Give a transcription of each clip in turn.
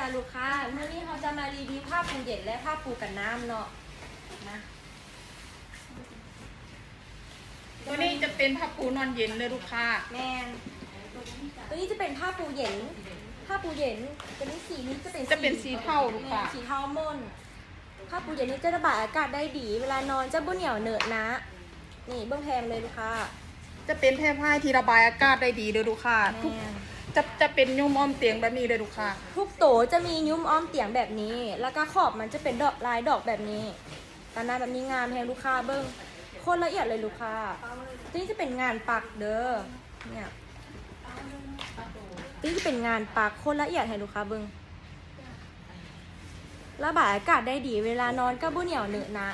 จ้าลูกค้าเมื่อนี้เราจะมารีวิวผ้าปูเย็นและผ้าปูกันน้ำเนาะนะตัวนี้จะเป็นผ้าปูนอนเย็นเลยลูกค้าแมนตัวนี้จะเป็นผ้าปูเย็น ผ้าปูเย็นตัวนี้สีนี้จะเป็นจะเป็นสีเทาลูกค้าสีเทาม่นผ้าปูเย็นนี้จะระบายอากาศได้ดี เวลานอนจะบ่เหนียวเหนอะนะ นี่เบื้องแพงเลยลูกค้าจะเป็นแพร่ผ้าที่ระบายอากาศได้ดีเลยลูกค้าทุกแมน จะจะเป็นยุ่มอ้อมเตียงแบบนี้เลยลูกค้าทุกโตจะมียุ้มอ้อมเตียงแบบนี้ แล้วก็ขอบมันจะเป็นดอกลายดอกแบบนี้กันนาแบบนี้งามแพงลูกค้าเบิ้งโคนละเอียดเลยลูกค้าตัวนี้จะเป็นงานปักเด้อเนี่ยตัวนี้จะเป็นงานปักโคนละเอียดให้ลูกค้าเบิ้งระบายอากาศได้ดี เวลานอนก็บ่เหนียวเหนอะนะ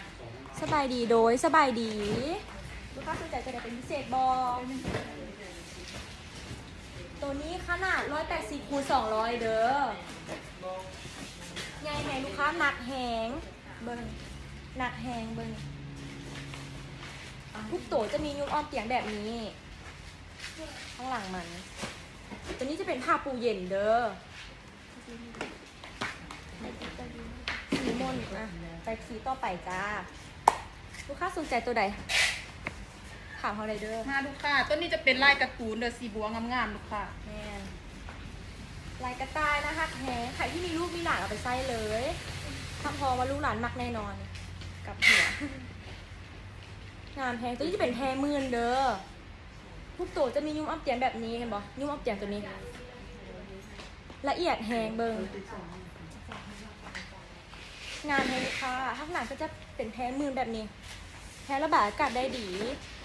สบายดีโดยสบายดี ลูกค้าสนใจจะได้เป็นพิเศษบอ ตัวนี้ขนาด 180คูณ200 เด้อใหญ่แหงลูกค้าหนักแหงเบิ้งหนักแหงเบิ้งทุกโตจะมียุงอ้อมเตียงแบบนี้ ข้างหลังมัน ตัวนี้จะเป็นผ้าปูเย็นเด้อสีม่นอะไปสีต่อไปจ้า ลูกค้าสนใจตัวใด ถามเขาเลยเด้อมาลูกค้าตัวนี้จะเป็นลายการ์ตูนเดอสีบัวงามๆลูกค้าแมนลายกระต่ายนะคะแหงใครที่มีลูกมีหลานเอาไปใส่เลยทำพอว่าลูกหลานมักแน่นอน กับหัวงานแพงตัวนี้จะเป็นแพงหมื่นเด้อทุกตัวจะมียุ่มอ้อมเตียงแบบนี้เห็นบ่ยุ่มอ้อมเตียงตัวนี้ ละเอียดแหงเบิงงานแพงลูกค้าข้างหลังก็จะเป็นแพงหมื่นแบบนี้ แพงระบายอากาศได้ดี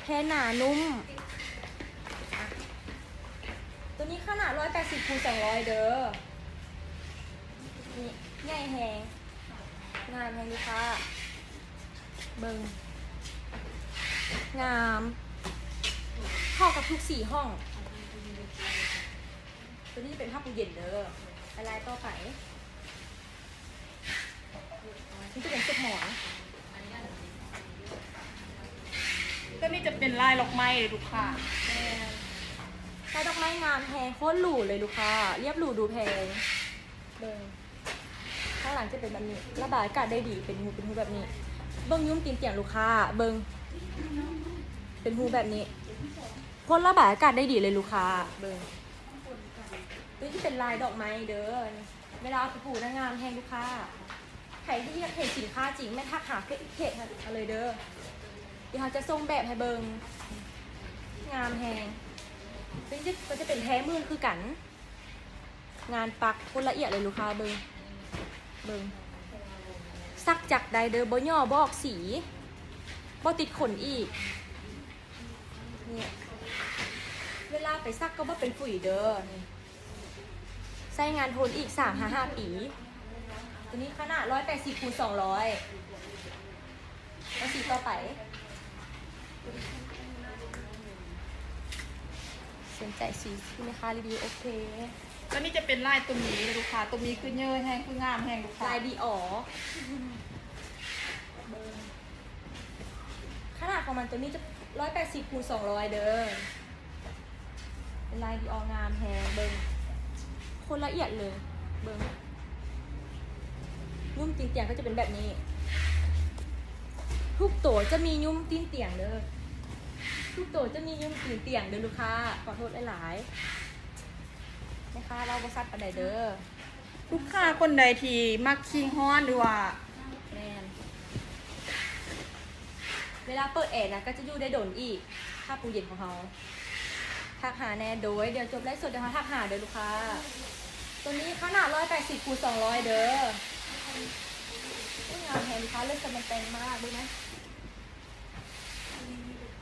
แพงหนานุ่ม ตัวนี้ขนาด 180คูณ200 เด้อ นี่ใหญ่แหงงามแหงลูกค้าเบิงงามเข้ากับทุกสี่ห้อง ตัวนี้เป็นผ้าปูเย็นเด้ออะไรต่อไปนี่จะเป็นสุดหมอน ตัวนี้จะเป็นลายดอกไม้เลยลูกค้าใช้ดอกไม้งามแพงโคตรหรูเลยลูกค้า เรียบหรูดูแพงเบิ้งข้างหลังจะเป็นแบบนี้ ระบายอากาศได้ดี เป็นหูเป็นหูแบบนี้ เบิ้งยุ่มตีนเตียงลูกค้า เบิ้งเป็นหูแบบนี้พ่นระบายอากาศได้ดีเลยลูกค้า เบิ้งตัวที่เป็นลายดอกไม้เด้อ เวลาเอาไปผูกหนางงามแพงลูกค้าใครที่อยากเห็นสินค้าจริงไม่ทักหาเพจเอาเลยเด้อ เดี๋ยวเขาจะส่งแบบให้เบิงงามแพงซึ่งจะมันจะเป็นแท้มือคือกัน งานปักคนละเอียดเลยลูกค้าเบิงเบิงซักจากใดเด้อบ่ย่อบอกสีบ่ติดขนอีกเนี่ยเวลาไปซักก็บ่เป็นฝุ่ยเด้อนี่ใช้งานทนอีก3 5 5ปีตัวนี้ขนาด180คูณ200แล้วสีต่อไป สนใจสีที่ไหมคะรีวิวโอเคตัวนี้จะเป็นลายตัวหมีเลยลูกค้าตัวหมีคือเยอะแห้งคืองามแห้งลูกค้าลายดีอ๋อขนาดของมันตัวนี้จะร้อยแปดสิบคูณสองร้อยเด้อเป็นลายดีอองามแฮงเบิงคนละเอียดเลย เบิงยุ่มตีนเตียงก็จะเป็นแบบนี้ ทุกตัวจะมียุ่มตีนเตียงเด้อ ทุกตัวจะมียุ่มตีนเตียงเด้อลูกค้าขอโทษหลายๆนะคะเราบริษัทอะไรเด้อลูกค้าคนใดที่มักคิงฮ้อนหรือว่าแมนเวลาเปิดแอร์นะก็จะอยู่ได้โดนอีกถ้าปูเย็นของเขาทักหาแน่โดยเดี๋ยวจบไลฟ์สดเดี๋ยวเขาทักหาเด้อลูกค้า ตัวนี้ขนาด180คูณ200เด้ออุ๊ยงามแพงลูกค้าเลือกสมันแตงมากดูไหม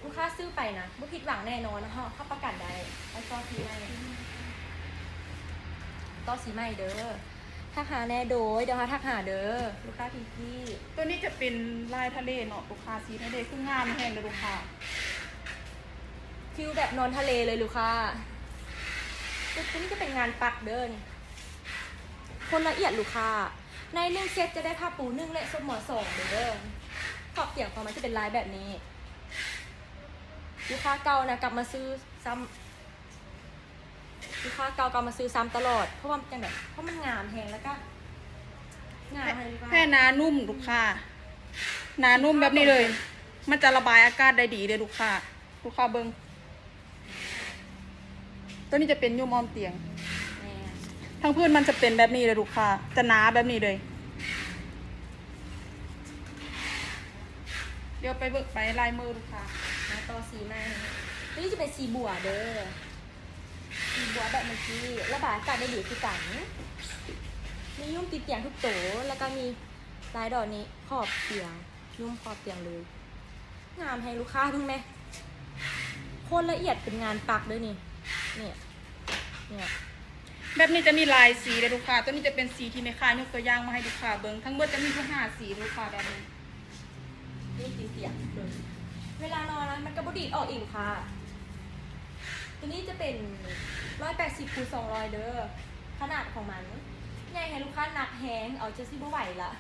ลูกค้าซื้อไปนะไม่ผิดหวังแน่นอนนะฮะถ้าประกันได้ไอ้ซอสีใหม่ต่อสีใหม่เด้อทักหาแน่โดยเดี๋ยวเขาทักหาเด้อลูกค้าพี่พี่ตัวนี้จะเป็นลายทะเลเนาะลูกค้าสีทะเลคืองามแห้งเลยลูกค้าฟิลแบบนอนทะเลเลยลูกค้าตัวนี้จะเป็นงานปักเดิน คนละเอียดลูกค้า ในหนึ่งเซตจะได้ผ้าปูหนึ่งและส้มหมอสองเด้อขอบเตียงของมันจะเป็นลายแบบนี้ ลูกค้าเก่านะกลับมาซื้อซ้ำลูกค้าค้าเก่าเก่ามาซื้อซ้ำตลอด เพราะว่ามันจังแบบเพราะมันงามแพงแล้วก็งามให้ลูกค้าแพร่หนานุ่มลูกค้าหนานุ่มแบบนี้เลย มันจะระบายอากาศได้ดีเลยลูกค้าลูกค้าเบิงตัวนี้จะเป็นยุ่มอ้อมเตียงแม่ทั้งพื้นมันจะเป็นแบบนี้เลยลูกค้าจะหนาแบบนี้เลย เดี๋ยวไปเบิกไปลายมือลูกค้า มาต่อสีใหม่ตัวนี้จะเป็นสีบัวเด้อสีบัวแบบเมื่อกี้ระบายอากาศได้ดีคือกัน มียุ่มติดเตียงทุกโตะแล้วก็มีลายดอกนี้ขอบเตียง ยุ่มขอบเตียงเลย งามให้ลูกค้าถึงไหมโคตรละเอียดเป็นงานปักเลยนี่เนี่ยเนี่ยแบบนี้จะมีลายสีเลยลูกค้า ตัวนี้จะเป็นสีที่ไม่ค้ายกตัวอย่างมาให้ลูกค้าเบิงทั้งหมดจะมีทุกห้าสีลูกค้าแบบนี้นี่ตีเตียง เลยเวลานอนนะมันกระบุดีดออกอีกค่ะ ตัวนี้จะเป็นร้อยแปดสิบคูณสองร้อยเด้อ ขนาดของมันใหญ่ให้ลูกค้าหนักแฮงเอาจะซิบ่ไหวละ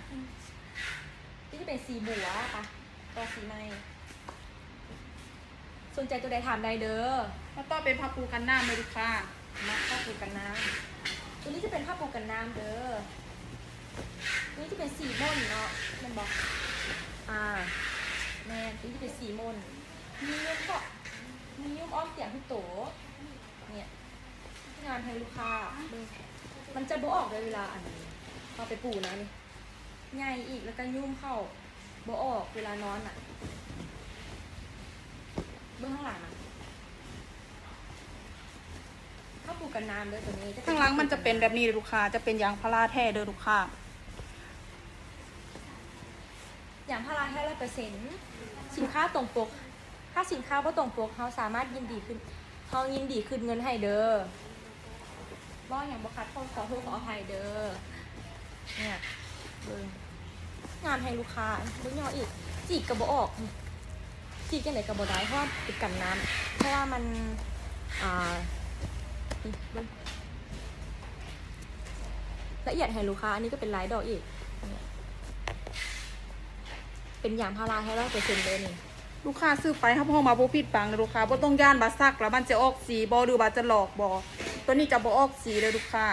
นี่จะเป็นสีบัวค่ะตัวสีไม้สนใจตัวใดถามได้เด้อแล้วก็เป็นผ้าปูกันหน้าเลยลูกค้ามาผ้าปูกันน้ำตัวนี้จะเป็นผ้าปูกันน้ำเด้อตัวนี้จะเป็นสีม่นเนาะแมันบอกอ่า แม่ตัวนี้จะเป็นสีม่นมียุ่มก็มียุ่มอ้อมเตียงทุกโตะเนี่ยงานให้ลูกค้าดูมันจะโบออกเลยเวลาอันนี้เอาไปปูนะนี่ใหญ่อีกแล้วก็ยุ่มเข้าโบออกเวลานอนอะ เบื้องข้างหลังอะเข้าปูกันน้ำด้วยตัวนี้ะเป็ข้างหลังมันจะเป็นแบบนี้เลยลูกค้า จะเป็นยางพาราแท้เด้อลูกค้าอย่างพาราแท้ร้อยเปอร์เซ็นต์ สินค้าตรงปก ถ้าสินค้าว่าตรงปกเขาสามารถยินดีขึ้นเขายินดีขึ้นเงินให้เด้อบ่อย่างบคัดขอขอโทษขออภัยเด้อ เนี่ยเบิ่งงานให้ลูกค้าเบิ่งยออีก จีกกระบออก จีกยังไงกระบอกได้เพราะว่าติดกันน้ำเพราะว่ามัน อ่าละเอียดให้ลูกค้า อันนี้ก็เป็นลายดอกอีก เนี่ยเป็นยางพาราให้ร้อยเปอร์เซ็นต์เลยนี่ลูกค้าซื้อไปครับพ่อมาบ่ผิดปังเลยลูกค้าบ่ต้องย่านบาซักแล้วมันจะออกสีบ่หรือว่าจะหลอกบ่ตัวนี้จะบ่ออกสีเลยลูกค้า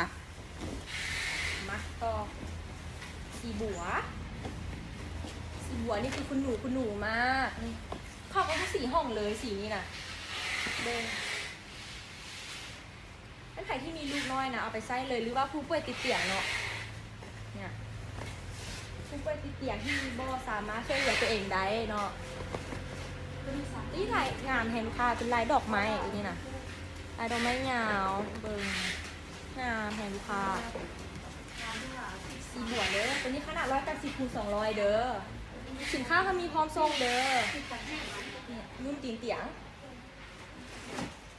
มาต่อสีบัว สีบัวนี่คือคุณหนูคุณหนูมากนี่เข้ากับทุกสีห้องเลยสีนี้น่ะเดินเป็นใครที่มีลูกน้อยนะเอาไปใส่เลยหรือว่าผู้ป่วยติดเตียงเนาะเนี่ยผู้ป่วย ติดเตียงที่บ่สามารถช่วยเหลือตัวเองได้เนาะนี่ลายงานแฮนด์คาเป็นลายดอกไม้อันนี้นะลายดอกไม้ยาวเบิงงามแฮนด์คาสีบัวเด้อตัวนี้ขนาดร้อยแปดสิบคูณสองร้อยเด้อสินค้าเขามีพร้อมส่งเด้อเนี่ยนุ่มตีนเตียง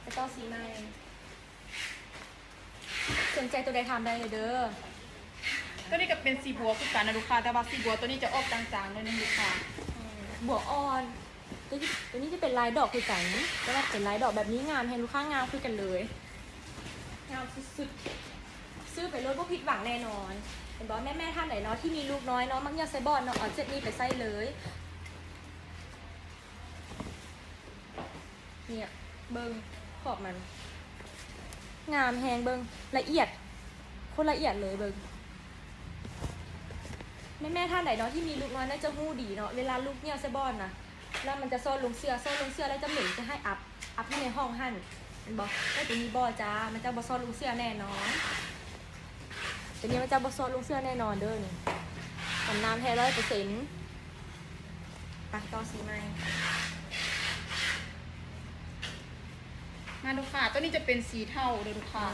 ไปต่อสีในสนใจตัวใดทำได้เลยเด้อ ตัวนี้ก็เป็นสีบัวคือกันนะลูกค้าแต่ว่าสีบัวตัวนี้จะออกจางๆเลยนะลูกค้าอืมบัวอ่อนตัวนี้ตัวนี้จะเป็นลายดอกคือกันก็ว่าเป็นลายดอกแบบนี้งามให้ลูกค้างามคือกันเลยงามสุดๆซื้อไปรถพวกผิดหวังแน่นอนเห็นบอกแม่แม่ๆท่านไหนเนาะที่มีลูกน้อยเนาะมักอยากใส่บอลเนาะเอาเจ็ดนี้ไปใส่เลยเนี่ยเบิงขอบมัน งามแหงเบิงละเอียดโคนละเอียดเลยเบิง แม่แม่ๆท่านไหนเนาะที่มีลูกน้อยน่าจะหู้ดีเนาะเวลาลูกเนี่ยใส่บอลนะแล้วมันจะซ่อนลงเสื้อซ่อนลงเสื้อแล้วจะเหม็นจะให้อัพอัพที่ในห้องหั่นเห็นบอกไม่จะมีบอจ้ามันจะบอซ่อนลงเสื้อแน่นอนตัวนี้มันจะบอซอนลงเสื้อแน่นอนเด้อนี่กันน้ำแท้ร้อยเปอร์เซ็นต์ปักต่อสีไหมงานลูกค้าตัวนี้จะเป็นสีเทาเลยลูกค้า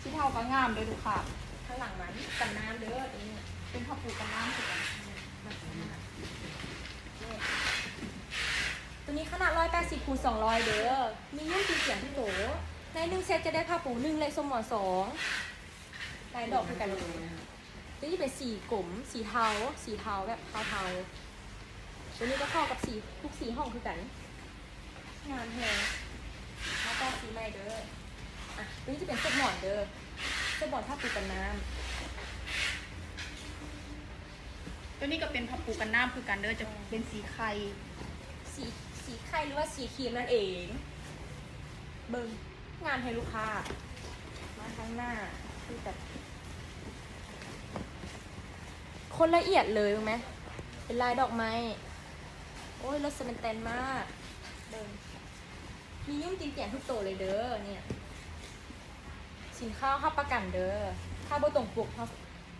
สีเทาก็งามเลยลูกค้าข้างหลังมันกันน้ำเด้อตัวนี้ เป็นผ้าปูกันน้ำคือกันตัวนี้ขนาดร้อยแปดสิบคูณสองร้อยเด้อ มียุ่งตีเสียงที่โหลในหนึ่งเซตจะได้ผ้าปูหนึ่งและสมหมอนสองลายดอกคือกันเลยตัวนี้เป็นสีกลมสีเทา สีเทาแบบเทาๆตัวนี้ก็เข้ากับสีทุกสีห้องคือกัน งานแฮงแล้วก็สีใหม่เด้อ อะ ตัวนี้จะเป็นเซตหมอนเด้อเซตหมอนผ้าปูกันน้ำ ตัวนี้ก็เป็นผ้าปูกันน้ำคือกันเด้อจะเป็นสีไข่สีสีไข่หรือว่าสีครีมนั่นเอง เบิงงานให้ลูกค้า มาข้างหน้าคือแบบคนละเอียดเลยรู้ไหม เป็นลายดอกไม้ โอ้ยรสเปนแตนมาก เดินมียุ่งจริงเปลี่ยนทุกโตเลยเด้อ เนี่ย สินค้าค่าประกันเด้อ ถ้าบ่ตรงปกเขา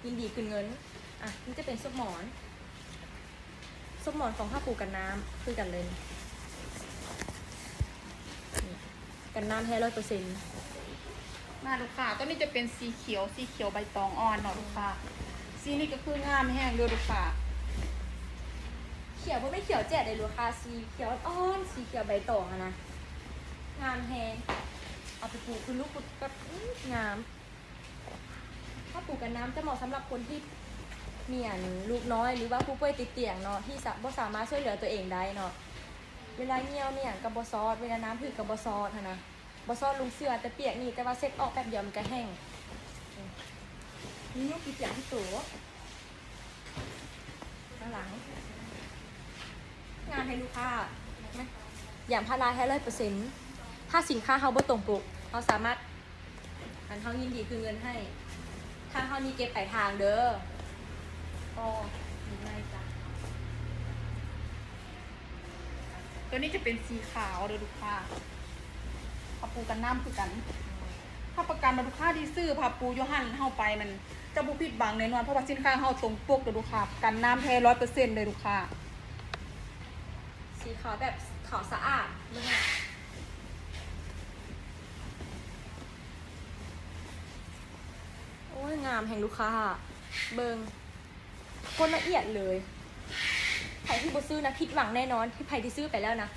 ยินดีคืนเงิน อะนี่จะเป็นซุปหมอนซุปหมอนของผ้าปูกันน้ำคือกันเลยนี่นี่กันน้ำแท้ร้อยเปอร์เซ็นต์มาลูกค้าตัวนี้จะเป็นสีเขียว สีเขียวใบตองอ่อนเนาะลูกค้าสีนี้ก็คืองามแห้งเด้อลูกค้าเขียวเพราะไม่เขียวแจ๊ดเลยลูกค้าสีเขียวอ่อน สีเขียวใบตองอะนะ งามแฮงเอาไปปลูกคือลูกแบบอื้องาม ถ้าปลูกกันน้ำจะเหมาะสำหรับคนที่เมียนลูกน้อยหรือว่าผู้ป่วยติดเตียงเนาะที่สะบ่สามารถช่วยเหลือตัวเองได้เนาะเวลาเงียวเนี่ยกับบซอสเวลาน้ำผึกกับบซอสนะบอซอสลุงเสือแต่เปียกนี่แต่ว่าเซ็ตออกแป๊บเดียวมันก็แห้งนี่ลูกกี่เตียงที่ตัวข้างหลัง งานให้ลูกค้าอย่างพาราแท้ร้อยเปอร์เซ็นต์ถ้าสินค้าเขาบ่ตรงปกเขาสามารถอันเขายินดีคืนเงินให้ ทางเขามีเก็บปลายทางเด้อ ก็ไม่จ้ะตัวนี้จะเป็นสีขาวเด้อลูกค้าผ้าปูกันน้ำคือกันถ้าประกันมาลูกค้าที่ซื้อผ้าปูยหันเข้าไปมันจะบุผิดบังแน่นอนเพราะว่าสินค้าเข้าตรงปกเด้อลูกค้ากันน้ำแท้ร้อยเปอร์เซ็นต์เลยลูกค้าสีขาวแบบขาวสะอาดนี่ไงโอ้ยงามแห่งลูกค้า เบิง คนละเอียดเลยใครที่บซื้อนะผิดหวังแน่นอนที่ใครที่ซื้อไปแล้วนะ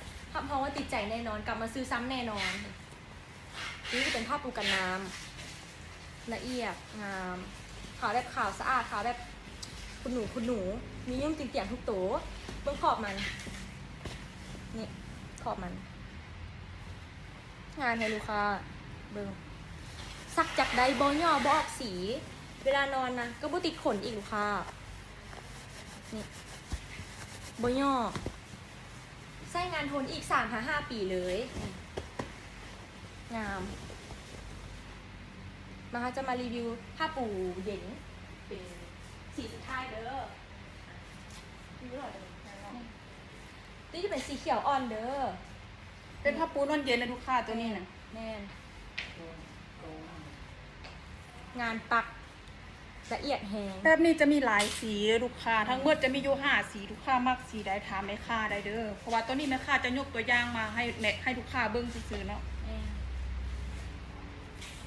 เพราะว่าติดใจแน่นอนกลับมาซื้อซ้ำแน่นอน นี่จะเป็นผ้าปูกันน้ำละเอียดงามขาวแบบขาวสะอาดขาวแบบคุณหนูคุณหนู มียุ่งจริงเตียงทุกตัวเบื้องขอบมัน นี่ขอบมัน งานให้ลูกค้าเบิ่งสักจากใดบอย่อบอออกสี เวลานอนนะก็บ่ติดขนอีกลูกค้า นี่บอย่อใช้งานทนอีกสามห้าปีเลย งาม มาจะมารีวิวผ้าปูเย็นเป็นสีสุดท้ายเด้อนี่หรอนี่จะเป็นสีเขียวอ่อนเด้อ เป็นผ้าปูนอนเย็นนะลูกค้าตัวนี้นะแน่นงานปัก ละเอียดแหงแบบนี้จะมีหลายสีเลยลูกค้าทั้งหมดจะมีอยู่ห้าสีลูกค้ามักสีใดถามแม่ค้าได้เด้อเพราะว่าตัวนี้แม่ค้าจะยกตัวอย่างมาให้แนะให้ลูกค้าเบิ่งซื่อๆเนาะแน่น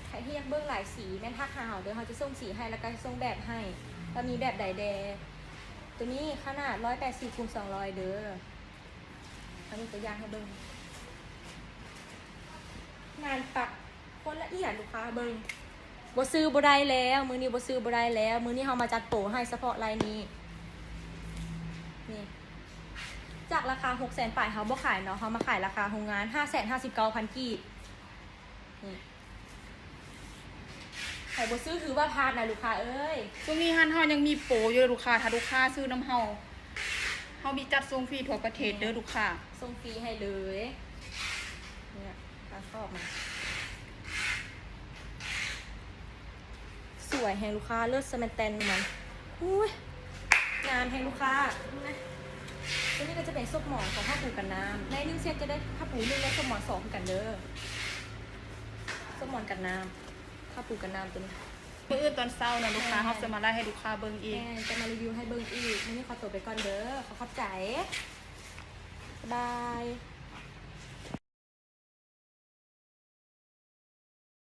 ใครที่อยากเบื้องหลายสีแม่นทักหาเราเดี๋ยวเขาจะส่งสีให้แล้วก็ส่งแบบให้แล้วมีแบบใดแดตัวนี้ขนาด180คูณ200เด้ออันนี้ตัวอย่างให้เบิ่งงานปักคนละเอียดลูกค้าเบิ่ง บ่ซื้อบ่ได้แล้ว มือนี้บ่ซื้อบ่ได้แล้ว มือนี้เขามาจัดโปรให้เฉพาะลายนี้ นี่ จากราคา6 0 0 0 0ป่ายเขาบ่ขายเนาะเขามาขายราคาโรงงาน5 5 9 0 0 0กีบนี่ใครบ่ซื้อถือว่าพลาดนะลูกค้าเอ้ย ช่วงนี้ฮันเฮายังมีโปรอยู่เลยลูกค้าถ้าลูกค้าซื้อน้ำเฮาเฮามีจัดส่งฟรีทั่วประเทศเด้อลูกค้าส่งฟรีให้เลย เนี่ยตาชอบมัน สวยแหงลูกค้าเลือดสแมนแตนมันอุ้ยงามแหงลูกค้านะตัวนี้ก็จะเป็นซุปหมอนของผ้าปูกันน้ำในหนึ่งเซตจะได้ผ้าปูหนึ่งและซุปหมอนสองคือกันเด้อซุปหมอนกันน้ำผ้าปูกันน้ำตัวนี้มื้ออื่นตอนเช้านะลูกค้าเฮาจะมาไล่ให้ลูกค้าเบิ่งอีกแม่จะมารีวิวให้เบิ่งอีกวันนี้ขอตัวไปก่อนเด้อขอขอบใจบ๊ายบาย